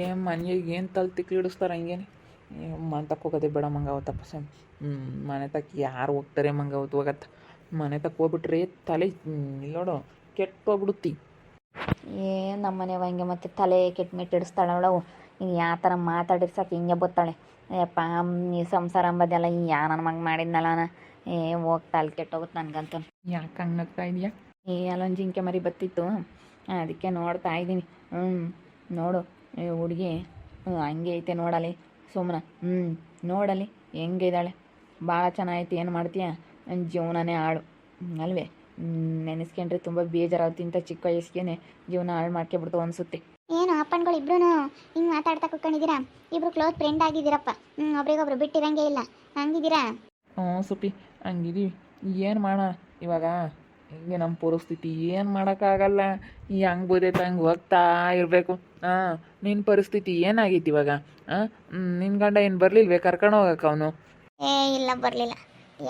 ಏನು ಮನೆಗೆ ಏನು ತಲೆ ತಿಕ್ಲಿಡಿಸ್ತಾರೆ ಹಂಗೇನೆ. ಮನೆ ತಕ್ಕ ಹೋಗೋದೇ ಬೇಡ ಮಂಗಾವತ್ತಪ್ಪ ಸಮ್ ಹ್ಞೂ ಮನೆ ತಕ್ಕ ಯಾರು ಹೋಗ್ತಾರೆ ಮಂಗಾವತ್ತು ಹೋಗತ್ತ ಮನೆ ತಕ್ಕ ಹೋಗ್ಬಿಟ್ರೆ ತಲೆ ನೋಡು ಕೆಟ್ಟೋಗ್ಬಿಡುತ್ತಿ ಏ ನಮ್ಮ ಮನೆಯವ ಹಿಂಗೆ ಮತ್ತೆ ತಲೆ ಕೆಟ್ಟ ಮೆಟ್ಟಿಡಿಸ್ತಾಳೆ ಅವಳವು ಇನ್ನು ಯಾವ ಥರ ಮಾತಾಡಿರ್ಸಕ್ಕೆ ಸಾಕು ಹಿಂಗೆ ಬತ್ತಾಳೆ. ಯಪ್ಪ ಈ ಸಂಸಾರ ಅಂಬದೆಲ್ಲ ಈ ಯಾ ನನ್ನ ಮಗ ಮಾಡಿದ್ನಲ್ಲ ಏ ಹೋಗಿ ತಲೆ ಕೆಟ್ಟೋಗುತ್ತೆ ನನಗಂತೂ. ಯಾಕೆ ಹಂಗಾಗ್ತಾ ಇದೆಯಾ? ಏ ಅಲ್ಲೊಂದು ಜಿಂಕೆ ಮರಿ ಬತ್ತಿತ್ತು. ಅದಕ್ಕೆ ನೋಡ್ತಾ ಇದ್ದೀನಿ. ಹ್ಞೂ ನೋಡು. ಹುಡುಗಿ ಹ್ಞೂ ಹಂಗೆ ಐತೆ ನೋಡಲಿ. ಸುಮ್ಮನ ಹ್ಞೂ ನೋಡಲಿ ಹೆಂಗೆ ಇದ್ದಾಳೆ ಭಾಳ ಚೆನ್ನಾಗೈತಿ ಏನು ಮಾಡ್ತೀಯ? ನನ್ನ ಜೀವನನೇ ಹಾಳು. ಅಲ್ವೇ? ನೆನೆಸ್ಕೊಂಡ್ರೆ ತುಂಬ ಬೇಜಾರಾಗುತ್ತೆ. ಇಂಥ ಚಿಕ್ಕ ವಯಸ್ಸಿಗೆ ಜೀವನ ಹಾಳು ಮಾಡ್ಕೊಬಿಡ್ತು ಅನಿಸುತ್ತೆ. ಏನು ಅಪ್ಪನ್ಗಳು ಇಬ್ರು ಹಿಂಗೆ ಮಾತಾಡ್ತಾ ಕುತ್ಕೊಂಡಿದ್ದೀರಾ? ಇಬ್ರು ಕ್ಲೋಸ್ ಫ್ರೆಂಡ್ ಆಗಿದ್ದೀರಪ್ಪ. ಹ್ಞೂ ಒಬ್ರಿಗೊಬ್ರು ಬಿಟ್ಟಿರಂಗೆ ಇಲ್ಲ. ಹಂಗಿದ್ದೀರಾ? ಹ್ಞೂ ಸುಪಿ ಹಂಗಿದೀವಿ. ಏನು ಮಾಡೋಣ ಇವಾಗ? ಹಿಂಗೆ ನಮ್ಮ ಪರಿಸ್ಥಿತಿ ಏನು ಮಾಡೋಕ್ಕಾಗಲ್ಲ. ಈ ಹಂಗೆ ಬೋದೈತೆ ಹಂಗೆ ಹೋಗ್ತಾ ಇರಬೇಕು. ಹಾಂ ನಿನ್ನ ಪರಿಸ್ಥಿತಿ ಏನಾಗೈತಿ ಇವಾಗ? ಹಾಂ ನಿನ್ನ ಗಂಡ ಏನು ಬರಲಿಲ್ವೇ? ಕರ್ಕೊಂಡು ಹೋಗಕ್ಕೆ ಅವನು? ಏ, ಇಲ್ಲ, ಬರಲಿಲ್ಲ.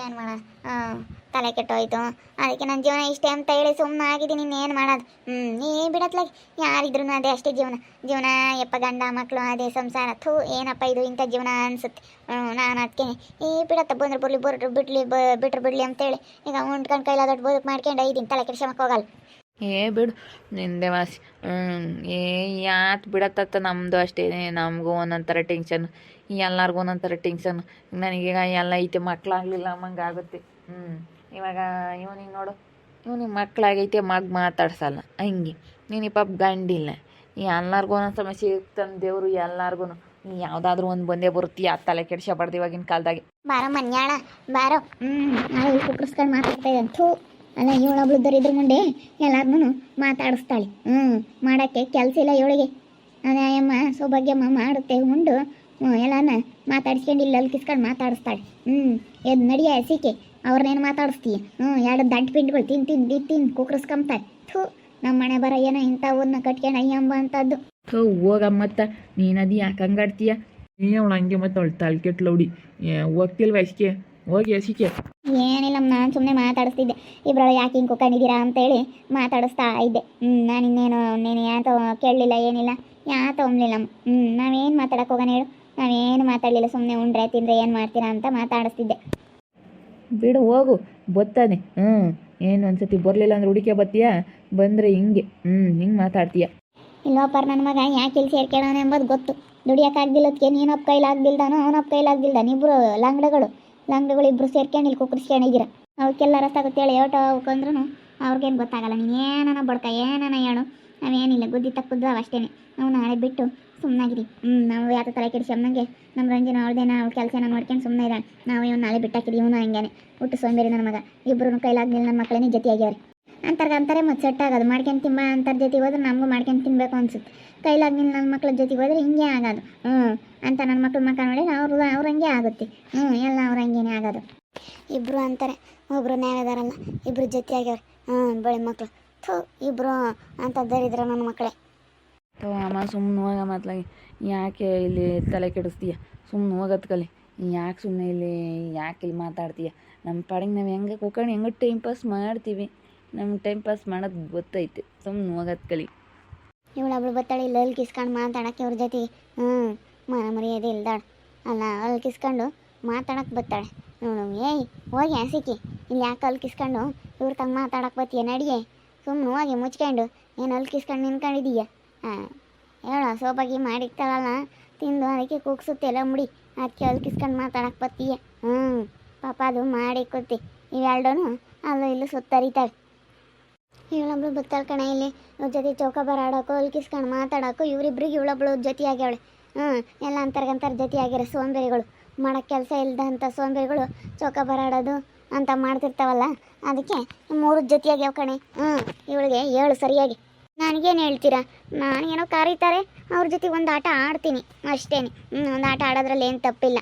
ಏನು ಮಾಡೋಣ ಹಾಂ ತಲೆ ಕೆಟ್ಟೋಯ್ತು. ಅದಕ್ಕೆ ನನ್ನ ಜೀವನ ಇಷ್ಟೇ ಅಂತ ಹೇಳಿ ಸುಮ್ಮನೆ ಆಗಿದ್ದೀನಿ, ಇನ್ನೇನು ಮಾಡೋದು? ಹ್ಞೂ ನೀ ಬಿಡತ್ಲಾಗಿ. ಯಾರಿದ್ರು ಅದೇ ಅಷ್ಟೇ ಜೀವನ. ಜೀವನ ಯಪ್ಪ ಗಂಡ ಮಕ್ಕಳು ಅದೇ ಸಂಸಾರ. ಥೂ, ಏನಪ್ಪ ಇದು ಇಂಥ ಜೀವನ ಅನ್ಸುತ್ತೆ. ನಾನು ಅದಕ್ಕೆ ಏ, ಬಿಡತ್ತ, ಬಂದ್ರೆ ಬರ್ಲಿ ಬರ್ ಬಿಡ್ಲಿ, ಬ, ಬಿಟ್ರು ಬಿಡ್ಲಿ ಅಂತೇಳಿ. ಈಗ ಉಂಡ್ಕೊಂಡು ದೊಡ್ಡ ಬದುಕು ಮಾಡ್ಕೊಂಡು ಐದಿನ ತಲೆ ಕೆಡ್ಸಮಕ್ಕೆ ಹೋಗಲ್ಲ. ಏ, ಬಿಡು. ನಿಂದೆ ವಾಸಿ. ಏ, ಯಾತ್ ಬಿಡತ್ತ ನಮ್ಮದು ಅಷ್ಟೇ ನಮಗೂ ಒಂದೊಂದು ಥರ ಟೆನ್ಷನ್. ಎಲ್ಲರಿಗೂ ಒಂದೊಂಥರ ಥರ ಟೆನ್ಷನ್ ನನಗೀಗ ಎಲ್ಲ ಐತೆ ಮಕ್ಕಳಾಗಲಿಲ್ಲ ಅಮ್ಮಂಗೆ ಆಗುತ್ತೆ. ಹ್ಞೂ ಇವಾಗ ಇವನಿಗೆ ನೋಡು ಇವನಿಗೆ ಮಕ್ಕಳಾಗೈತೆ ಮಗ ಮಾತಾಡ್ಸಲ್ಲ. ಹಂಗೆ. ನೀನು ಪಾಪ ಗಂಡಿಲ್ಲ. ಎಲ್ಲರಿಗೂ ಒಂದೊಂದು ಸಮಸ್ಯೆ ಇರ್ತಾನೆ ದೇವರು ಎಲ್ಲರಿಗೂ ಯಾವುದಾದ್ರೂ ಒಂದು ಬಂದೇ ಬರುತ್ತೆ ಆ ತಲೆ ಕೆಡ್ಸಬಾರ್ದು ಇವಾಗಿನ ಕಾಲದಾಗೆ. ಬಾರೋ ಮನ್ಯಾಳ ಬಾರೋ. ಹ್ಞೂ ಕುಕ್ಕರ್ಸ್ಕೊಂಡು ಮಾತಾಡ್ತಾ ಇದ್ದಾನೆ ಥೂ. ಅಲ್ಲ ಇವಳೊಬ್ಳು ದರಿದ್ರ ಮುಂದೆ ಮಾತಾಡಿಸ್ತಾಳೆ. ಹ್ಞೂ ಮಾಡೋಕ್ಕೆ ಕೆಲಸ ಇಲ್ಲ ಇವಳಿಗೆ. ಅದೇ ಅಮ್ಮ ಸೌಭಾಗ್ಯಮ್ಮ ಮಾಡುತ್ತೆ ಉಂಡು. ಹ್ಞೂ ಎಲ್ಲಾನ ಮಾತಾಡ್ಸ್ಕೊಂಡು ಇಲ್ಲಿ ಅಲ್ಕಿಸ್ಕೊಂಡು ಮಾತಾಡಿಸ್ತಾಳೆ. ಹ್ಞೂ ಎದ್ ನಡಿಯ ಸೀಕೆ ಅವ್ರನ್ನೇನು ಮಾತಾಡಿಸ್ತೀಯ? ಹ್ಞೂ ಎರಡು ದಂಟು ಪಿಂಡ್ಗಳು ತಿನ್ ತಿನ್ ತಿಂದು ತಿನ್ ಕುಕ್ಕರ್ಸ್ಕೊಂತಾರೆ ಥೂ ನಮ್ಮ ಮನೆ ಬರ ಏನೋ ಇಂಥವನ್ನ ಕಟ್ಕೊಂಡು ಅಯ್ಯಂಬ ಅಂತದ್ದು ಥೋ ಹೋಗಮ್ಮತ್ತ ನೀನದು ಯಾಕೆ ಹಂಗಾಡ್ತೀಯ ನೀ ಅವಳು ಹಂಗೆ ಮತ್ತೆ ಅವಳು ತಲೆ ಕೆಟ್ಲೌಡಿ. ಹೋಗ್ತಿಲ್ವ ಅಸಿಕೆ ಹೋಗಿ ಅಸಿಕೆ ಏನಿಲ್ಲಮ್ಮ ನಾನು ಸುಮ್ಮನೆ ಮಾತಾಡಿಸ್ತಿದ್ದೆ. ಇಬ್ಬರೊಳಗೆ ಯಾಕೆ ಹಿಂಗೆ ಕುತ್ಕೊಂಡಿದ್ದೀರಾ ಅಂತೇಳಿ ಮಾತಾಡಿಸ್ತಾ ಇದ್ದೆ. ಹ್ಞೂ ನಾನು ಇನ್ನೇನು ನೀನು ಯಾತೋ ಕೇಳಲಿಲ್ಲ ಏನಿಲ್ಲ. ಯಾತೋ ಒಮ್ಲಿಲ್ಲ ಹ್ಞೂ ನಾವೇನು ಮಾತಾಡಕ್ಕೆ ಹೋಗೋಣ ಹೇಳು. ನಾವೇನು ಮಾತಾಡಲಿಲ್ಲ ಸುಮ್ಮನೆ ಉಂಡ್ರೆ ತಿಂದರೆ ಏನು ಮಾಡ್ತೀರಾ ಅಂತ ಮಾತಾಡಿಸ್ತಿದ್ದೆ. ಬಿಡು ಹೋಗು ಬತ್ತಾನೆ. ಹ್ಞೂ ಏನು ಒಂದ್ಸತಿ ಬರಲಿಲ್ಲ ಅಂದ್ರೆ ಹುಡುಕೆ ಬತ್ತೀಯಾ? ಬಂದರೆ ಹಿಂಗೆ. ಹ್ಞೂ ಹಿಂಗೆ ಮಾತಾಡ್ತೀಯ. ಇಲ್ಲೋಪರ್ ನನ್ನ ಮಗ? ಯಾಕೆ ಇಲ್ಲಿ ಸೇರ್ಕೊಳ್ಳೋಣ ಎಂಬುದು ಗೊತ್ತು. ದುಡಿಯೋಕ್ಕಾಗ್ದಿಲ್ಲದಕ್ಕೆ ನೀನೊಬ್ಬ ಕೈಲಾಗ್ದಿಲ್ದಾನೋ ಅವನೊಬ್ಬ ಕೈಲಾಗ್ದಿಲ್ದಾನ ಇಬ್ಬರು ಲಂಗಡಗಳು. ಲಂಗಡಗಳು ಇಬ್ಬರು ಸೇರ್ಕೊಂಡು ಇಲ್ಲಿ ಕುಕ್ಕರಿಸ್ಕೊಂಡಿದ್ದೀರ ಅವಕ್ಕೆಲ್ಲ ರಸ್ತ ಗೊತ್ತೇಳಿ ಏಟೋ ಅವಕ್ಕಂದ್ರೂ ಅವ್ರಿಗೇನು ಗೊತ್ತಾಗಲ್ಲ. ನೀನು ಏನನ ಬಡ್ಕ ಏನನ ಹೇಳು. ನಾವೇನಿಲ್ಲ ಗುದ್ದಿ ತಕ್ಕದ್ದು ಅಷ್ಟೇ ನಾವು ನಾಳೆ ಬಿಟ್ಟು ಸುಮ್ಮನಾಗಿರಿ ಹ್ಞೂ ನಾವು ಯಾವ ತಲೆ ಕೆಡಿಸಿ ಅನ್ನಂಗೆ ನಮ್ಮ ರಂಜನ ಅವಳದೇನ ಅವ್ರ ಕೆಲಸನ ನೋಡ್ಕೊಂಡು ಸುಮ್ಮನೆ ಇದ್ದಾಳೆ ನಾವು ಇವನು ನಾಳೆ ಬಿಟ್ಟಾಕಿದ್ವಿ, ಇವನು ಹಂಗೇನೆ. ಹುಟ್ಟು ಸೋಂಬೇರಿ ನನ್ನ ಮಗ. ಇಬ್ಬರು ಕೈಲಾಗ್ಲಿಲ್ಲ ನನ್ನ ಮಕ್ಕಳೇ ಜೊತೆಯಾಗ್ಯಾವ್ರಿ. ಅಂತಾರ್ಗ ಅಂತಾರೆ ಮತ್ತೆ ಆಗೋದು. ಮಾಡ್ಕೊಂಡು ತಿಂಬ ಅಂತರ್ ಜೊತೆಗೆ ಹೋದ್ರೆ ನಮಗೂ ಮಾಡ್ಕೊಂಡು ತಿನ್ಬೇಕು ಅನ್ಸುತ್ತೆ. ಕೈಲಾಗ್ಲಿಲ್ಲ ನನ್ನ ಮಕ್ಳ ಜೊತೆ ಹೋದ್ರೆ ಹಿಂಗೆ ಆಗೋದು. ಹ್ಞೂ ಅಂತ ನನ್ನ ಮಕ್ಳು ಮಕ್ಕ ನೋಡಿ ಅವ್ರು, ಅವ್ರ ಹಂಗೆ ಆಗುತ್ತೆ. ಹ್ಞೂ ಎಲ್ಲ ಅವ್ರ ಹಂಗೇನೆ ಆಗೋದು. ಇಬ್ಬರು ಅಂತಾರೆ, ಒಬ್ರು ನ್ಯಾಯದಾರಲ್ಲ ಇಬ್ಬರು ಜೊತೆಯಾಗ್ಯವ್ರಿ. ಹ್ಞೂ ಬೆಳೆ ಮಕ್ಳು. ಥೂ ಇಬ್ಬರು ಅಂತ ದರಿದ್ರ ನನ್ನ ಮಕ್ಕಳೇ ತೋ ಅಮ್ಮ ಸುಮ್ಮನೆ ಹೋಗ ಮತ್ಲಾಗಿ ಯಾಕೆ ಇಲ್ಲಿ ತಲೆ ಕೆಡಿಸ್ತೀಯ? ಸುಮ್ಮನೆ ಹೋಗತ್ ಕಲಿ. ಯಾಕೆ ಸುಮ್ಮನೆ ಇಲ್ಲಿ, ಯಾಕೆ ಇಲ್ಲಿ ಮಾತಾಡ್ತೀಯ? ನಮ್ಮ ಪಾಡಿಗೆ ನಾವು ಹೆಂಗೆ ಕೂಕೊಂಡು ಹೆಂಗೆ ಟೈಮ್ ಪಾಸ್ ಮಾಡ್ತೀವಿ? ನಮ್ಗೆ ಟೈಮ್ ಪಾಸ್ ಮಾಡೋದು ಗೊತ್ತೈತೆ. ಸುಮ್ಮನೆ ಹೋಗೋದ್ ಕಲಿ. ಅವಳು ಬತ್ತಾಳೆ ಇಲ್ಲಿ ಅಲ್ಲಿ ಕಿಸ್ಕೊಂಡು ಮಾತಾಡೋಕೆ ಇವ್ರ ಜೊತೆ. ಹ್ಞೂ ಮನ ಮರ್ಯಾದೆ ಇಲ್ದಾಳ. ಅಲ್ಲ, ಅಲ್ಲಿ ಕಿಸ್ಕೊಂಡು ಮಾತಾಡೋಕೆ ಬತ್ತಾಳೆ ನೋಡು, ಏಯ್, ಹೋಗಿ ಹಸಿಕಿ ಇಲ್ಲಿ ಯಾಕೆ ಅಲ್ಲಿ ಕಿಸ್ಕೊಂಡು? ಇವ್ರ ತಂಗೆ ಮಾತಾಡಕ್ಕೆ ಬತ್ತೀಯ ನಡಿಯೇ. ಸುಮ್ಮನೆ ಹೋಗಿ ಮುಚ್ಕೊಂಡು, ಏನು ಅಲ್ಲಿ ಕಿಸ್ಕೊಂಡು ನಿಂತ್ಕೊಂಡಿದೀಯ? ಹಾಂ ಹೇಳ ಸೋಪಾಗಿ ಮಾಡಿಕ್ತಾಳಲ್ಲ ತಿಂದು ಅದಕ್ಕೆ ಕೂಗ್ಸುತ್ತೆಲ್ಲ ಮುಡಿ. ಅದಕ್ಕೆ ಅಲ್ಲಿ ಕಿಸ್ಕೊಂಡು ಮಾತಾಡಕ್ಕೆ ಬತ್ತೀಯ ಹ್ಞೂ ಪಾಪ ಅದು ಮಾಡಿ ಕೊತ್ತಿ ಇವೆರಡೂ ಅಲ್ಲೂ ಇಲ್ಲೂ ಸುತ್ತರಿತಾಳೆ ಇವಳೊಬ್ಳು ಬತ್ತಾಳ ಕಣೆ ಇಲ್ಲಿ, ಇವ್ರ ಜೊತೆ ಚೌಕ ಬರಾಡೋಕು ಅಲ್ಕಿಸ್ಕೊಂಡು ಮಾತಾಡೋಕು, ಇವರಿಬ್ರಿಗೆ ಇವಳೊಬ್ಳು ಜೊತೆ ಆಗ್ಯಾವಳೆ ಹ್ಞೂ ಎಲ್ಲ ಅಂತರ್ಗಂತರ ಜೊತೆ ಆಗ್ಯಾರ ಸೋಂಬೇರಿಗಳು. ಮಾಡೋಕ್ಕೆ ಕೆಲಸ ಇಲ್ಲದಂಥ ಸೋಂಬೇರಿಗಳು ಚೌಕ ಬರಾಡೋದು ಅಂತ ಮಾಡ್ತಿರ್ತಾವಲ್ಲ, ಅದಕ್ಕೆ ಮೂರು ಜೊತೆಯಾಗ್ಯಾವ ಕಣೆ. ಹ್ಞೂ ಇವಳಿಗೆ ಏಳು ಸರಿಯಾಗಿ. ನನಗೇನು ಹೇಳ್ತೀರಾ? ನಾನೇನೋ ಕರೀತಾರೆ, ಅವ್ರ ಜೊತೆ ಒಂದು ಆಟ ಆಡ್ತೀನಿ ಅಷ್ಟೇ ಒಂದು ಆಟ ಆಡೋದ್ರಲ್ಲಿ ಏನು ತಪ್ಪಿಲ್ಲ.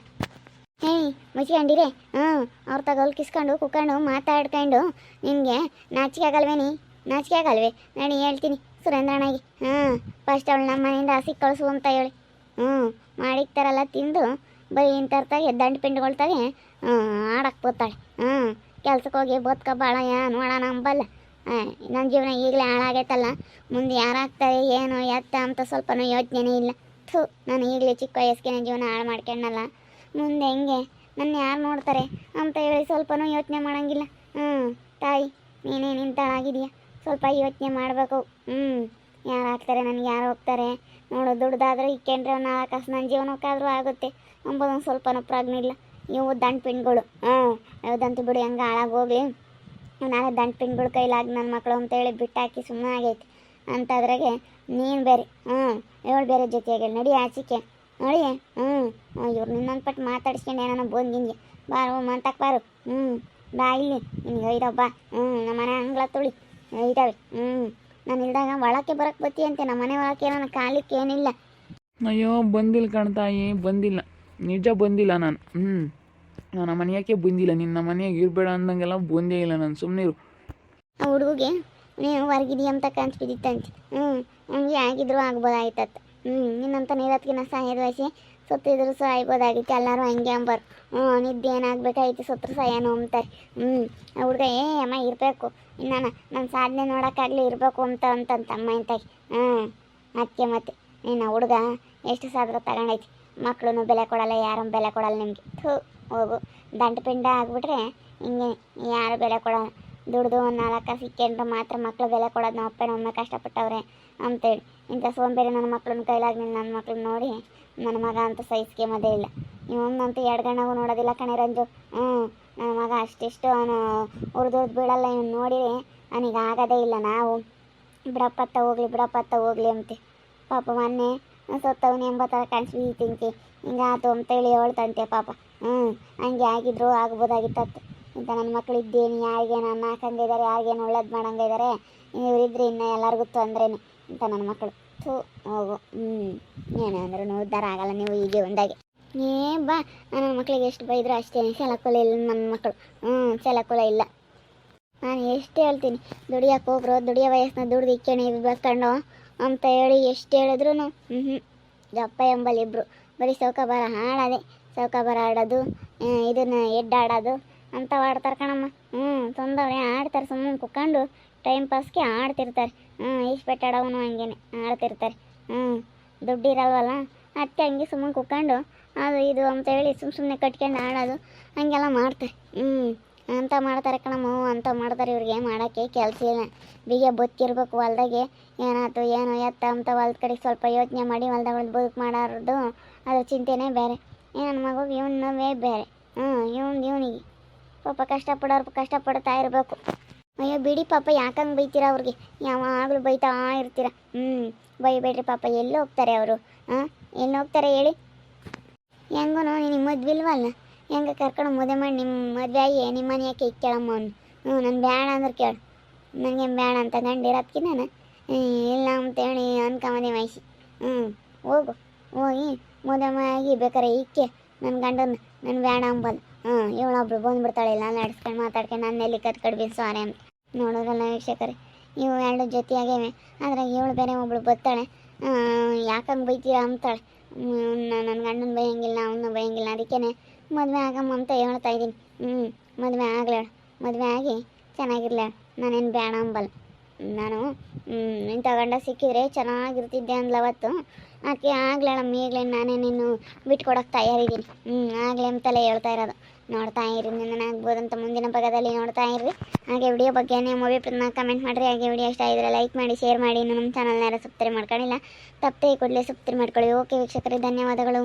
ಹೇಯ್ ಮುಚ್ಕೊಂಡಿರಿ ಹ್ಞೂ ಅವ್ರು ತಗೊಲ್ ಕಿಸ್ಕೊಂಡು ಕುತ್ಕೊಂಡು ಮಾತಾಡ್ಕೊಂಡು ನಿನಗೆ ನಾಚಿಕೆ ಆಗಲ್ವೇನಿ ನಾಚಿಕೆ ಆಗಲ್ವೇ? ನಾನು ಹೇಳ್ತೀನಿ, ಸುರೇಂದ್ರಣ್ಣಗೆ. ಹಾಂ ಫಸ್ಟ್ ಅವಳು ನಮ್ಮ ಮನೆಯಿಂದ ಹಸಿ ಕಳಿಸು ಅಂತ ಹೇಳಿ. ಹ್ಞೂ ಮಾಡಿಕ್ತಾರಲ್ಲ ತಿಂದು, ಬರೀ ಇಂಥರ್ತಾಗೆ ದಂಡು ಪಿಂಡ್ಕೊಳ್ತಾಗೆ ಹ್ಞೂ ಆಡಕ್ಕೆ ಬೋತಾಳೆ ಹ್ಞೂ ಕೆಲ್ಸಕ್ಕೆ ಹೋಗಿ ಬದುಕ ಭಾಳ ಏನು ನೋಡೋಣ ಅಂಬಲ್ಲ. ನನ್ನ ಜೀವನ ಈಗಲೇ ಹಾಳಾಗೈತಲ್ಲ. ಮುಂದೆ ಯಾರಾಗ್ತಾರೆ, ಏನು, ಎತ್ತ ಅಂತ ಸ್ವಲ್ಪನೂ ಯೋಚನೆ ಇಲ್ಲ. ಥೂ, ನಾನು ಈಗಲೇ ಚಿಕ್ಕ ವಯಸ್ಸಿನ ಜೀವನ ಹಾಳು ಮಾಡ್ಕೊಂಡಲ್ಲ. ಮುಂದೆ ಹೆಂಗೆ? ನನ್ನ ಯಾರು ನೋಡ್ತಾರೆ ಅಂತ ಹೇಳಿ ಸ್ವಲ್ಪನೂ ಯೋಚನೆ ಮಾಡೋಂಗಿಲ್ಲ. ಹ್ಞೂ ತಾಯಿ, ನೀನೇ ನಿಂತಾಳಾಗಿದೆಯಾ? ಸ್ವಲ್ಪ ಯೋಚನೆ ಮಾಡಬೇಕು. ಹ್ಞೂ ಯಾರು ಹಾಕ್ತಾರೆ ನನಗೆ ಯಾರು ಹೋಗ್ತಾರೆ? ನೋಡು, ದುಡ್ದಾದರೂ ಇಕ್ಕೊಂಡ್ರೆ ನಾಲ್ಕು ಕಾಸು ನನ್ನ ಜೀವನಕ್ಕಾದರೂ ಆಗುತ್ತೆ. ಅಂಬೋದೊಂದು ಸ್ವಲ್ಪನೂ ಪ್ರಜ್ಞೆ ಇಲ್ಲ. ಇವು ದಂಡ ಪಿಂಡ್ಗಳು ಹ್ಞೂ ಯಾವುದಂತೂ ಬಿಡು, ಹೆಂಗೆ ಹಾಳಾಗೋಗ್ಲಿ ನಾಳೆ ದಂಡ ಕೈಲಿ ಕೈಲಾಗಿ ನನ್ನ ಮಕ್ಕಳು ಅಂತೇಳಿ ಬಿಟ್ಟಾಕಿ ಸುಮ್ಮನೆ ಆಗೈತಿ. ಅಂತದ್ರಾಗೆ ನೀನು ಬೇರೆ ಹ್ಞೂ ಇವಳು ಬೇರೆ ಜೊತೆಯಾಗಿ ನಡಿ ಆಚಿಕೆ ನೋಡಿ ಹ್ಞೂ ಇವ್ರು ನಿನ್ನೊಂದು ಪಟ್ಟು ಮಾತಾಡಿಸ್ಕೊಂಡು ಏನೋ ಬಂದು ನಿನಗೆ ಬಾರು ಮಂತಕ್ಕೆ ಬಾರು. ಹ್ಞೂ ಬಾ ಇಲ್ಲಿ, ನಿನಗೆ ಒಯ್ದವ್, ಬಾ. ಹ್ಞೂ ನಮ್ಮ ಮನೆ ಅಂಗಳ ತುಳಿ ಇದ್ದಾವೆ ಹ್ಞೂ ನಾನು ಇಲ್ದಾಗ ಒಳಕ್ಕೆ ಬರಕ್ಕೆ ಬತ್ತಿ ಅಂತೆ ನಮ್ಮ ಮನೆ ಒಳಕ್ಕೆ ನನ್ನ ಕಾಲಿಕ್ಕೆ ಏನಿಲ್ಲ ಅಯ್ಯೋ, ಬಂದಿಲ್ಲ ಕಣ್ತಾಯಿ ಬಂದಿಲ್ಲ. ನಿಜ ಬಂದಿಲ್ಲ ನಾನು. ಹ್ಞೂ ನನ್ನ ಮನೆಯಾಕೆ ಬಂದಿಲ್ಲ? ನಿನ್ನ ಮನೆಯಾಗ ಇರಬೇಡ ಅಂದಂಗೆಲ್ಲ ಬಂದೇ ಇಲ್ಲ ನಾನು ಸುಮ್ಮನೆ ಇರು. ಆ ಹುಡುಗಿಗೆ, ನೀನು ಹೊರಗಿದೀಯ ಅಂತ ಕನ್ಸು ಬಿದ್ದಿತ್ತಂತೆ ಹ್ಞೂ ಹಂಗೆ ಆಗಿದ್ರು ಆಗ್ಬೋದಾಯ್ತತ್ತ ಹ್ಞೂ ನಿನ್ನಂತ ನೀರತ್ಕಿನ ಸಾಯದ ವಯಸ್ಸಿ ಸತ್ತಿದ್ರು ಸಾಯ್ಬೋದಾಗಿತ್ತು ಎಲ್ಲರೂ ಹಂಗೆ ಅಂಬಾರು. ಹ್ಞೂ ನಿದ್ದೆ ಏನಾಗಬೇಕಾಯ್ತು ಸತ್ರು ಸಾಯನೋ ಅಂತಾರೆ ಹ್ಞೂ ಆ ಹುಡುಗ, ಏ, ಅಮ್ಮ, ಇರಬೇಕು. ಇನ್ನು ನನ್ನ ಸಾಧನೆ ನೋಡೋಕ್ಕಾಗಲಿ ಇರಬೇಕು ಅಂತ, ಅಂತಂತ ಅಮ್ಮ ಅಂತ ಹ್ಞೂ ಅದಕ್ಕೆ ಮತ್ತೆ ನೀನು ಹುಡುಗ, ಎಷ್ಟು ಸಾದ್ರ ತಗೊಂಡೈತಿ? ಮಕ್ಕಳು ಬೆಲೆ ಕೊಡಲ್ಲ ಯಾರೂ ಬೆಲೆ ಕೊಡಲ್ಲ ನಿಮಗೆ. ಥೂ. ಹೋಗು. ದಂಟಪಿಂಡ ಆಗ್ಬಿಟ್ರೆ ಹಿಂಗೆ ಯಾರು ಬೆಲೆ ಕೊಡ ದುಡ್ದು ಒಂದು ನಾಲ್ಕು ಸಿಕ್ಕೊಂಡ್ರೆ ಮಾತ್ರ ಮಕ್ಳು ಬೆಲೆ ಕೊಡೋದು ನಮ್ಮ ಅಪ್ಪ ನಮ್ಮ ಕಷ್ಟಪಟ್ಟವ್ರೆ ಅಂತೇಳಿ. ಇಂಥ ಸೋಂಬೇರಿ ನನ್ನ ಮಕ್ಳನ್ನ ಕೈಲಾಗಿ ನನ್ನ ಮಕ್ಳನ್ನ ನೋಡಿ ನನ್ನ ಮಗ ಅಂತ ಅದೇ ಇಲ್ಲ. ಇವನಂತೂ ಎರಡು ಗಣ್ಣಗೂ ನೋಡೋದಿಲ್ಲ ಕಣೆ ರಂಜು. ಹ್ಞೂ, ನನ್ನ ಮಗ ಅಷ್ಟಿಷ್ಟು ಅವನು ಉರ್ದು ಬೀಳಲ್ಲ, ಇವನು ನೋಡಿ ಅವನಿಗೆ ಆಗೋದೇ ಇಲ್ಲ. ನಾವು ಬಿಡಪ್ಪತ್ತ ಹೋಗ್ಲಿ ಬಿಡಪ್ಪತ್ತ ಹೋಗ್ಲಿ ಅಂತೆ. ಪಾಪ ಮೊನ್ನೆ ಸತ್ತವನು ಎಂಬತ್ತರ ಕಾಣಿಸಿ ತಿಂತಿ. ಹಿಂಗಾತು ಅಂತೇಳಿ ಹೇಳ್ತಂತೆ ಪಾಪ. ಹ್ಞೂ ಹಂಗೆ ಆಗಿದ್ರು ಆಗ್ಬೋದಾಗಿತ್ತತ್ತು ಇಂಥ ನನ್ನ ಮಕ್ಳು ಇದ್ದೇನು ಯಾರಿಗೇನು ಅನ್ನ ಹಾಕಂಗಿದ್ದಾರೆ ಯಾರಿಗೇನು ಒಳ್ಳೇದು ಮಾಡಂಗಿದ್ದಾರೆ ಇವರಿದ್ರೆ ಇನ್ನು ಎಲ್ಲರಿಗೂ ತೊಂದ್ರೇನೆ ಇಂಥ ನನ್ನ ಮಕ್ಕಳು ಥೂ, ಹೋಗು. ಹ್ಞೂ ಏನು ಅಂದ್ರೂ ಉದ್ಧಾರ ಆಗಲ್ಲ ನೀವು ಹೀಗೆ ಒಂದಾಗೆ. ಏ, ಬಾ. ನನ್ನ ಮಕ್ಕಳಿಗೆ ಎಷ್ಟು ಬೈದ್ರು ಅಷ್ಟೇ ಸೆಲಕುಲ ಇಲ್ಲ ನನ್ನ ಮಕ್ಕಳು ಹ್ಞೂ ಸೆಲಕುಲ ಇಲ್ಲ. ನಾನು ಎಷ್ಟು ಹೇಳ್ತೀನಿ, ದುಡಿಯಕ್ಕೆ ಹೋಗ್ರು, ದುಡಿಯೋ ವಯಸ್ಸನ್ನ ದುಡ್ದು ಇಕ್ಕೇಣಿ ಬೆಳ್ಕೊಂಡು ಅಂತ ಹೇಳಿ ಎಷ್ಟು ಹೇಳಿದ್ರು ಹ್ಞೂ ಹ್ಞೂ ದಪ್ಪ ಎಂಬಲ್ಲಿ ಇಬ್ಬರು ಬರೀ ಚೌಕಾಬಾರ ಸೌಕ ಬರ ಆಡೋದು ಇದನ್ನು ಎಡ್ಡಾಡೋದು ಅಂತ ಆಡ್ತಾರೆ ಕಣಮ್ಮ. ಹ್ಞೂ ತೊಂದವ್ರೆ ಆಡ್ತಾರೆ ಸುಮ್ಮನೆ ಕುಕ್ಕೊಂಡು ಟೈಮ್ ಪಾಸ್ಗೆ ಆಡ್ತಿರ್ತಾರೆ ಹ್ಞೂ ಈಶ್ಪೆಟ್ ಆಡೋನು ಹಂಗೇನೆ ಆಡ್ತಿರ್ತಾರೆ ಹ್ಞೂ ದುಡ್ಡು ಇರಲ್ವಲ್ಲ ಅದಕ್ಕೆ ಹಂಗೆ ಸುಮ್ಮನೆ ಕುಕ್ಕೊಂಡು ಅದು ಇದು ಅಂತ ಹೇಳಿ ಸುಮ್ಮ ಸುಮ್ಮನೆ ಕಟ್ಕೊಂಡು ಆಡೋದು ಹಂಗೆಲ್ಲ ಮಾಡ್ತಾರೆ. ಹ್ಞೂ ಅಂತ ಮಾಡ್ತಾರೆ ಕಣಮ್ಮ, ಅಂತ ಮಾಡ್ತಾರೆ ಇವ್ರಿಗೆ ಮಾಡೋಕ್ಕೆ ಕೆಲಸ ಇಲ್ಲ. ಬೀಗ ಬದುಕಿರ್ಬೇಕು ಹೊಲ್ದಾಗೆ. ಏನಾಯ್ತು, ಏನು, ಎತ್ತ ಅಂತ ಹೊಲ್ದ ಕಡೆ ಸ್ವಲ್ಪ ಯೋಚನೆ ಮಾಡಿ ಹೊಲ್ದಾಗ ಬದುಕು ಮಾಡೋದು ಅದ್ರ ಚಿಂತೆನೇ ಬೇರೆ. ನನ್ನ ಮಗುಗೆ ನೋವೇ ಬೇರೆ. ಹ್ಞೂ ಇವನ್, ಇವನಿಗೆ. ಪಾಪ ಕಷ್ಟಪಡೋರು ಕಷ್ಟಪಡ್ತಾ ಇರಬೇಕು. ಅಯ್ಯೋ, ಬಿಡಿ ಪಾಪ, ಯಾಕಂಗೆ ಬೈತೀರ ಅವ್ರಿಗೆ? ಯಾವಾಗಲೂ ಬೈತಾ ಇರ್ತೀರ. ಹ್ಞೂ ಬೈಬೇಡ್ರಿ ಪಾಪ, ಎಲ್ಲಿ ಹೋಗ್ತಾರೆ ಅವರು? ಹಾಂ, ಎಲ್ಲಿ ಹೋಗ್ತಾರೆ ಹೇಳಿ? ಹೆಂಗೂ ನಿನಗೆ ಮದ್ವೆ ಇಲ್ವಲ್ಲ ಹೆಂಗೆ ಕರ್ಕೊಂಡು ಮದುವೆ ಮಾಡಿ ನಿಮ್ಮ ಮದುವೆ ಆಗಿ ನಿಮ್ಮ ಮನೆ ಯಾಕೆ ಇಕ್ಕೇಳಮ್ಮ ಅವ್ನು? ಹ್ಞೂ ನಾನು ಬೇಡ ಅಂದ್ರೆ ಕೇಳು. ನನಗೆ ಬೇಡ ಅಂತ ಗಂಡಿರೋದಕ್ಕೆ ನಾನು ಇಲ್ಲ ಅಂತೇಳಿ ಅನ್ಕೊಂಬಂದೆ ವಯಸ್ಸಿ ಹ್ಞೂ, ಹೋಗು. ಹೋಗಿ ಮದುವೆ ಆಗಿ ಬೇಕಾರೆ ಇಕ್ಕೆ ನನ್ನ ಗಂಡನ, ನಾನು ಬೇಡ ಅಂಬಲ್ಲ ಹ್ಞೂ ಇವಳೊಬ್ರು ಬಂದುಬಿಡ್ತಾಳೆ, ಇಲ್ಲ ನಡೆಸ್ಕೊಂಡು ಮಾತಾಡ್ಕೊಂಡು ನನ್ನ ಎಲ್ಲಿ ಕತ್ಕಡ್ ಸಾರಿ ಅಂತ. ನೋಡೋದಲ್ಲ ವೀಕ್ಷಕರೇ, ಇವು ಎರಡು ಜೊತೆಯಾಗೇವೆ ಆದರೆ ಇವಳು ಬೇರೆ ಒಬ್ಳು ಬರ್ತಾಳೆ. ಯಾಕಂಗೆ ಬೈತೀರಾ ಅಂತಾಳೆ. ನನ್ನ ಗಂಡನ ಬೈಯಂಗಿಲ್ಲ ಅವನ್ನ ಬೈಯಂಗಿಲ್ಲ ಅದಕ್ಕೇ ಮದುವೆ ಆಗಮ್ಮ ಅಂತ ಹೇಳ್ತಾ ಇದ್ದೀನಿ. ಹ್ಞೂ ಮದುವೆ ಆಗ್ಲಾಳ ಮದುವೆ ಆಗಿ ಚೆನ್ನಾಗಿರ್ಲ. ನಾನೇನು ಬೇಡ ಅಂಬಲ್. ನಾನು ಇಂಥ ಗಂಡ ಸಿಕ್ಕಿದ್ರೆ ಚೆನ್ನಾಗಿರ್ತಿದ್ದೆ ಅಂದ್ಲವತ್ತು ಆಕೆ ಆಗ್ಲೇಳಮ್ಮ, ಈಗಲೇ ನಾನೇ ನೀನು ಬಿಟ್ಕೊಡೋಕೆ ತಯಾರಿದ್ದೀನಿ ಹ್ಞೂ ಆಗಲೇ ಅಂತಲೇ ಹೇಳ್ತಾ ಇರೋದು. ನೋಡ್ತಾ ಇರಿ ನನ್ನ ಆಗ್ಬೋದಂತ ಮುಂದಿನ ಭಾಗದಲ್ಲಿ ನೋಡ್ತಾ ಇರ್ರಿ. ಹಾಗೆ ವಿಡಿಯೋ ಬಗ್ಗೆ ನಿಮ್ಮ ಅಭಿಪ್ರಾಯನ ಕಮೆಂಟ್ ಮಾಡಿರಿ. ಹಾಗೆ ವಿಡಿಯೋ ಇಷ್ಟ ಆಗಿದ್ರೆ ಲೈಕ್ ಮಾಡಿ ಶೇರ್ ಮಾಡಿ. ನಮ್ಮ ಚಾನಲ್ನ ಯಾರು ಸಬ್ಸ್ಕ್ರೈಬ್ ಮಾಡ್ಕೊಂಡಿಲ್ಲ ತಪ್ಪೇ ಕೂಡಲೇ ಸಬ್ಸ್ಕ್ರೈಬ್ ಮಾಡ್ಕೊಳ್ಳಿ. ಓಕೆ ವೀಕ್ಷಕರೇ, ಧನ್ಯವಾದಗಳು.